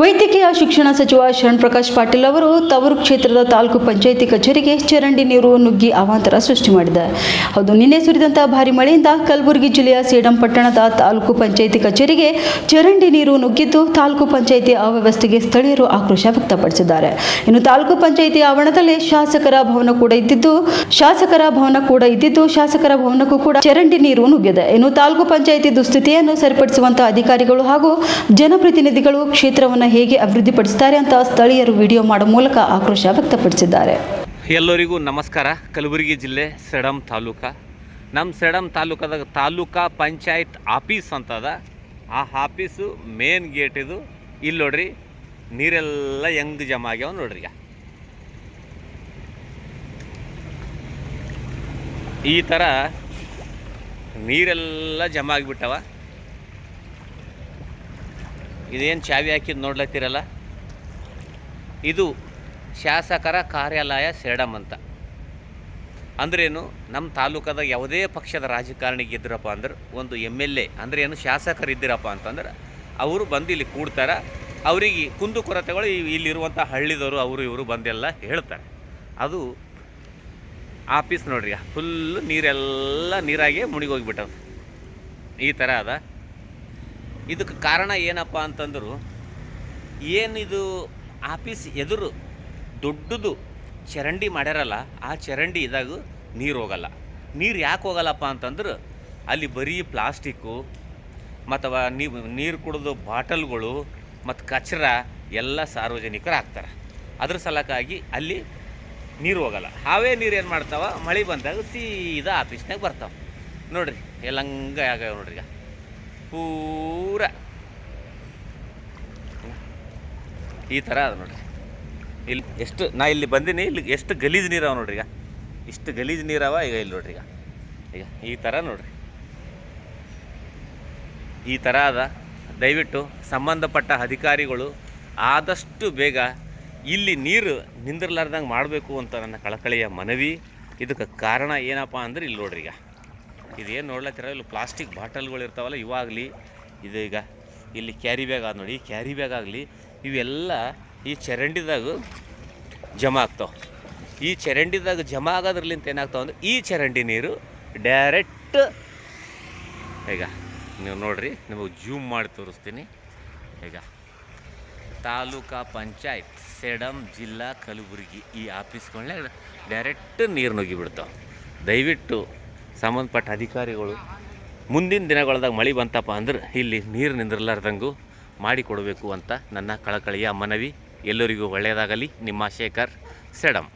ವೈದ್ಯಕೀಯ ಶಿಕ್ಷಣ ಸಚಿವ ಶರಣ್ ಪ್ರಕಾಶ್ ಪಾಟೀಲ್ ಅವರು ತವರು ಕ್ಷೇತ್ರದ ತಾಲೂಕು ಪಂಚಾಯಿತಿ ಕಚೇರಿಗೆ ಚರಂಡಿ ನೀರು ನುಗ್ಗಿ ಅವಾಂತರ ಸೃಷ್ಟಿ ಮಾಡಿದೆ ಹೌದು, ನಿನ್ನೆ ಸುರಿದಂತಹ ಭಾರಿ ಮಳೆಯಿಂದ ಕಲಬುರಗಿ ಜಿಲ್ಲೆಯ ಸೇಡಂ ಪಟ್ಟಣದ ತಾಲೂಕು ಪಂಚಾಯಿತಿ ಕಚೇರಿಗೆ ಚರಂಡಿ ನೀರು ನುಗ್ಗಿದ್ದು ತಾಲೂಕು ಪಂಚಾಯಿತಿ ಅವ್ಯವಸ್ಥೆಗೆ ಸ್ಥಳೀಯರು ಆಕ್ರೋಶ ವ್ಯಕ್ತಪಡಿಸಿದ್ದಾರೆ. ಇನ್ನು ತಾಲೂಕು ಪಂಚಾಯಿತಿ ಆವರಣದಲ್ಲಿ ಶಾಸಕರ ಭವನ ಕೂಡ ಇದ್ದಿದ್ದು, ಶಾಸಕರ ಭವನ ಕೂಡ ಇದ್ದಿದ್ದು, ಶಾಸಕರ ಭವನಕ್ಕೂ ಕೂಡ ಚರಂಡಿ ನೀರು ನುಗ್ಗಿದೆ. ಇನ್ನು ತಾಲೂಕು ಪಂಚಾಯಿತಿ ದುಸ್ಥಿತಿಯನ್ನು ಸರಿಪಡಿಸುವಂತಹ ಅಧಿಕಾರಿಗಳು ಹಾಗೂ ಜನಪ್ರತಿನಿಧಿಗಳು ಕ್ಷೇತ್ರವನ್ನು ಹೇಗೆ ಅಭಿವೃದ್ಧಿಪಡಿಸುತ್ತಾರೆ ಅಂತ ಸ್ಥಳೀಯರು ವಿಡಿಯೋ ಮಾಡುವ ಮೂಲಕ ಆಕ್ರೋಶ ವ್ಯಕ್ತಪಡಿಸಿದ್ದಾರೆ. ಎಲ್ಲರಿಗೂ ನಮಸ್ಕಾರ. ಕಲಬುರಗಿ ಜಿಲ್ಲೆ ಸೆಡಂ ತಾಲೂಕ. ನಮ್ಮ ಸೆಡಂ ತಾಲೂಕದಾಗ ತಾಲೂಕಾ ಪಂಚಾಯತ್ ಆಫೀಸ್ ಅಂತದ. ಆ ಆಫೀಸು ಮೇನ್ ಗೇಟ್ ಇದು. ಇಲ್ಲಿ ನೋಡ್ರಿ, ನೀರೆಲ್ಲ ಹೆಂಗ್ ಜಮಾ ಆಗ್ಯಾವ ನೋಡ್ರಿ ಈ ಥರ ನೀರೆಲ್ಲ ಜಮಾ ಆಗಿಬಿಟ್ಟವ. ಇದೇನು ಚಾವಿ ಹಾಕಿದ್ದು ನೋಡ್ಲತ್ತಿರಲ್ಲ? ಇದು ಶಾಸಕರ ಕಾರ್ಯಾಲಯ ಸೇಡಮ್ ಅಂತ. ಅಂದ್ರೇನು ನಮ್ಮ ತಾಲೂಕದಾಗ ಯಾವುದೇ ಪಕ್ಷದ ರಾಜಕಾರಣಿ ಇದ್ರಪ್ಪ ಅಂದ್ರೆ, ಒಂದು ಎಂ ಎಲ್ ಎ ಅಂದ್ರೆ ಏನು ಶಾಸಕರು ಇದ್ದಿರಪ್ಪ ಅಂತಂದ್ರೆ, ಅವರು ಬಂದು ಇಲ್ಲಿ ಕೂಡ್ತಾರೆ. ಅವರಿಗೆ ಕುಂದು ಕೊರತೆಗಳು ಇಲ್ಲಿರುವಂಥ ಹಳ್ಳಿದವರು, ಅವರು ಇವರು ಬಂದೆಲ್ಲ ಹೇಳ್ತಾರೆ. ಅದು ಆಫೀಸ್ ನೋಡ್ರಿ ಫುಲ್ಲು ನೀರೆಲ್ಲ ನೀರಾಗೆ ಮುಣಿಗೋಗಿಬಿಟ್ಟದ. ಈ ಥರ ಅದ. ಇದಕ್ಕೆ ಕಾರಣ ಏನಪ್ಪ ಅಂತಂದರು ಏನಿದು ಆಫೀಸ್ ಎದುರು ದೊಡ್ಡದು ಚರಂಡಿ ಮಾಡ್ಯಾರಲ್ಲ, ಆ ಚರಂಡಿ ಇದಾಗ ನೀರು ಹೋಗಲ್ಲ. ನೀರು ಯಾಕೆ ಹೋಗಲ್ಲಪ್ಪ ಅಂತಂದ್ರೆ, ಅಲ್ಲಿ ಬರೀ ಪ್ಲಾಸ್ಟಿಕ್ಕು ಮತ್ತು ನೀವು ನೀರು ಕುಡಿದು ಬಾಟಲ್ಗಳು, ಮತ್ತು ಕಚರ ಎಲ್ಲ ಸಾರ್ವಜನಿಕರು ಹಾಕ್ತಾರೆ. ಅದ್ರ ಸಲಕ್ಕಾಗಿ ಅಲ್ಲಿ ನೀರು ಹೋಗಲ್ಲ. ಹಾವೇ ನೀರು ಏನು ಮಾಡ್ತಾವ? ಮಳೆ ಬಂದಾಗ ಸೀದಾ ಆಫೀಸ್ನಾಗ ಬರ್ತಾವೆ. ನೋಡ್ರಿ ಎಲ್ಲಂಗ ಆಗ್ಯಾವ ನೋಡ್ರಿ ಈಗ. ಪೂರ. ಈ ಥರ ಅದ ನೋಡ್ರಿ. ಇಲ್ಲಿ ಎಷ್ಟು, ನಾ ಇಲ್ಲಿ ಬಂದೀನಿ, ಇಲ್ಲಿ ಎಷ್ಟು ಗಲೀಜು ನೀರವ ನೋಡ್ರಿ ಈಗ. ಇಷ್ಟು ಗಲೀಜು ನೀರವ ಈಗ ಇಲ್ಲಿ ನೋಡ್ರಿ ಈಗ. ಈಗ ಈ ಥರ ನೋಡ್ರಿ. ಈ ಥರ ಅದ. ದಯವಿಟ್ಟು ಸಂಬಂಧಪಟ್ಟ ಅಧಿಕಾರಿಗಳು ಆದಷ್ಟು ಬೇಗ ಇಲ್ಲಿ ನೀರು ನಿಂದಿರ್ಲಾರ್ದಂಗೆ ಮಾಡಬೇಕು ಅಂತ ನನ್ನ ಕಳಕಳಿಯ ಮನವಿ. ಇದಕ್ಕೆ ಕಾರಣ ಏನಪ್ಪ ಅಂದ್ರೆ ಇಲ್ಲಿ ನೋಡ್ರಿ ಈಗ. ಇದೇನು ನೋಡ್ಲತ್ತಿರ ಇಲ್ಲಿ ಪ್ಲಾಸ್ಟಿಕ್ ಬಾಟಲ್ಗಳು ಇರ್ತಾವಲ್ಲ, ಇವಾಗಲಿ ಇದು ಈಗ ಇಲ್ಲಿ ಕ್ಯಾರಿ ಬ್ಯಾಗ್ ಆದ ನೋಡಿ ಕ್ಯಾರಿ ಬ್ಯಾಗ್ ಆಗಲಿ ಇವೆಲ್ಲ ಈ ಚರಂಡಿದಾಗ ಜಮಾ ಆಗ್ತಾವೆ. ಈ ಚರಂಡಿದಾಗ ಜಮಾ ಆಗೋದ್ರಲಿಂತ ಏನಾಗ್ತಾವ ಅಂದ್ರೆ, ಈ ಚರಂಡಿ ನೀರು ಡೈರೆಕ್ಟ್ ಈಗ ನೀವು ನೋಡ್ರಿ, ನಿಮಗೆ ಜೂಮ್ ಮಾಡಿ ತೋರಿಸ್ತೀನಿ. ಈಗ ತಾಲೂಕಾ ಪಂಚಾಯತ್, ಸೇಡಂ, ಜಿಲ್ಲಾ, ಕಲಬುರಗಿ ಈ ಆಫೀಸ್ಗಳನ್ನ ಡೈರೆಕ್ಟ್ ನೀರು ನುಗ್ಗಿಬಿಡ್ತಾವೆ ದಯವಿಟ್ಟು ಸಂಬಂಧಪಟ್ಟ ಅಧಿಕಾರಿಗಳು ಮುಂದಿನ ದಿನಗಳದಾಗ ಮಳೆ ಬಂತಪ್ಪ ಅಂದ್ರೆ ಇಲ್ಲಿ ನೀರು ನಿಂದಿರ್ಲಾರ್ದಂಗೂ ಮಾಡಿಕೊಡಬೇಕು ಅಂತ ನನ್ನ ಕಳಕಳಿಯ ಮನವಿ. ಎಲ್ಲರಿಗೂ ಒಳ್ಳೆಯದಾಗಲಿ. ನಿಮ್ಮ ಶೇಖರ್ ಸೇಡಂ.